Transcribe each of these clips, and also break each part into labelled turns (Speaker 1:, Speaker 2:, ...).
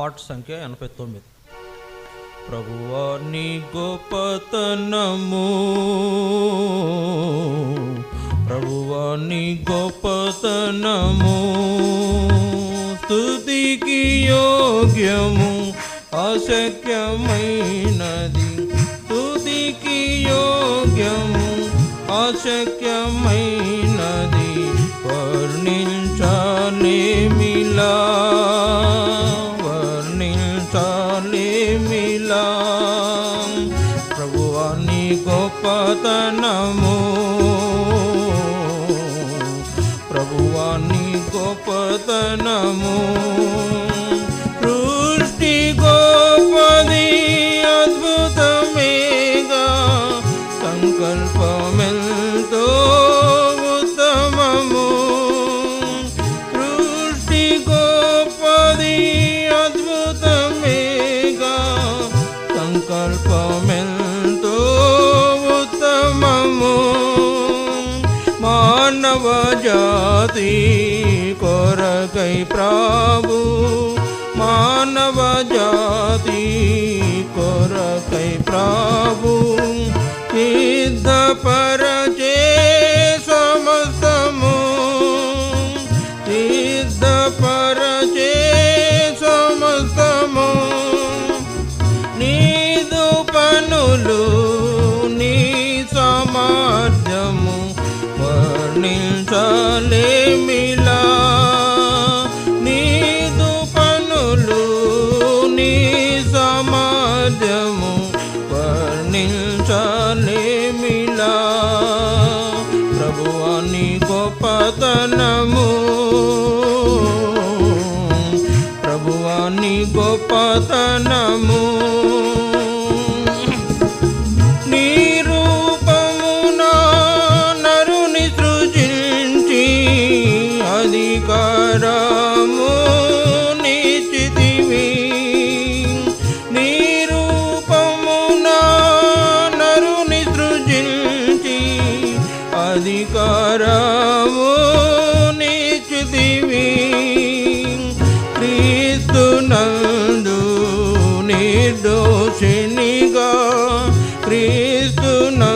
Speaker 1: పాట సంఖ్య ఎనభై తొమ్మిది. ప్రభువా నీ గోపతనము ప్రభువా నీ గోపతనము స్థుతికి యోగ్యము అశక్యమైనది. స్థుతికి యోగ్యము అశక్యమైనది. వర్ణించలేమిలా ప్రభువాని గొప్పతనము. ప్రభువాని గొప్పతనము. సృష్టి గోపది అద్భుతమేగా సంకల్ప ಮಾನವ ಜಾತಿ ಕೊರಗೈ ಪ್ರಾಭು ಮಾನವ ಜಾತಿ ಕೊರಗೈ ಪ್ರಾಭು ಸಿದ್ಧ ಪರ వాణి గోపతనము. Krishna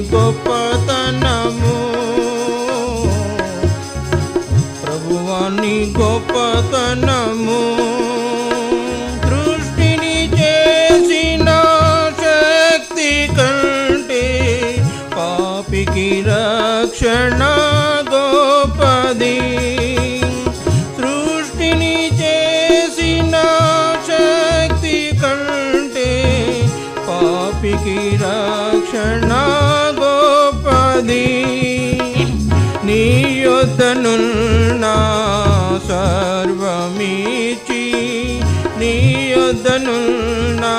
Speaker 1: గొప్పతనము. ప్రభువాని గొప్పతన యొద్దనున్నా సర్వమీచి నీ యొద్దనున్నా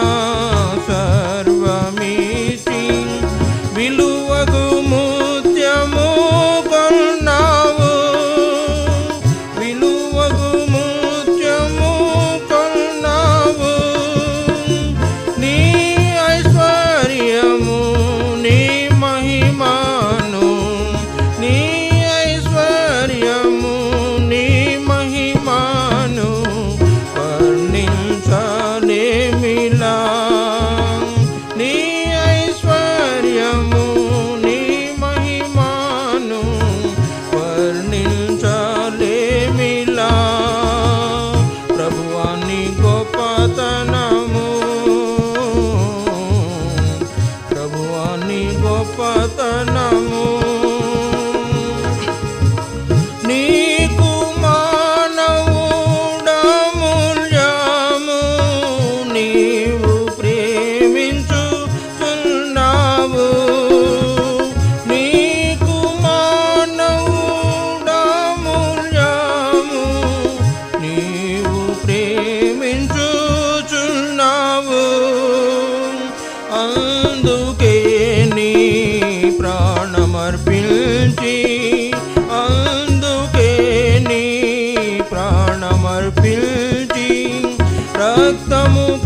Speaker 1: भक्तमु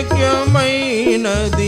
Speaker 1: అశక్యమైనది స్తుతికి